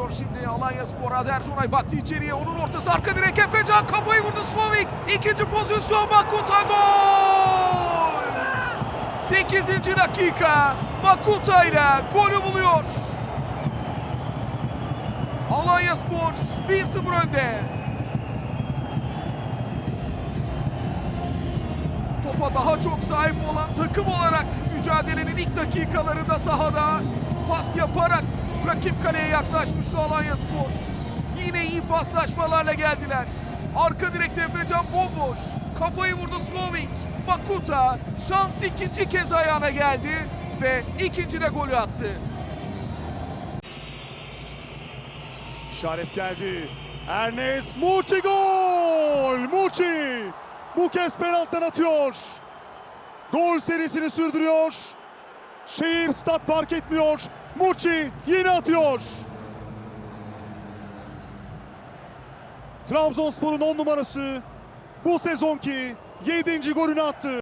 geliyor şimdi Alanya Spor. Ader Jonay baktı içeriye. Onun ortası arka direk Efecan kafayı vurdu Slovik. İkinci pozisyon Makuta gol! 8. dakika Makuta ile golü buluyor. Alanya Spor 1-0 önde. Topa daha çok sahip olan takım olarak mücadelenin ilk dakikalarında sahada pas yaparak rakip kaleye yaklaşmıştı Alanya Spor. Yine iyi paslaşmalarla geldiler. Arka direkte Efecan bomboş. Kafayı vurdu Slovik. Makuta şans ikinci kez ayağına geldi ve ikinci de golü attı. İşaret geldi. Ernest Muçi gol! Muçi bu kez penaltıdan atıyor. Gol serisini sürdürüyor. Şehir stat fark etmiyor. Muçi yine atıyor. Trabzonspor'un 10 numarası bu sezonki 7. golünü attı.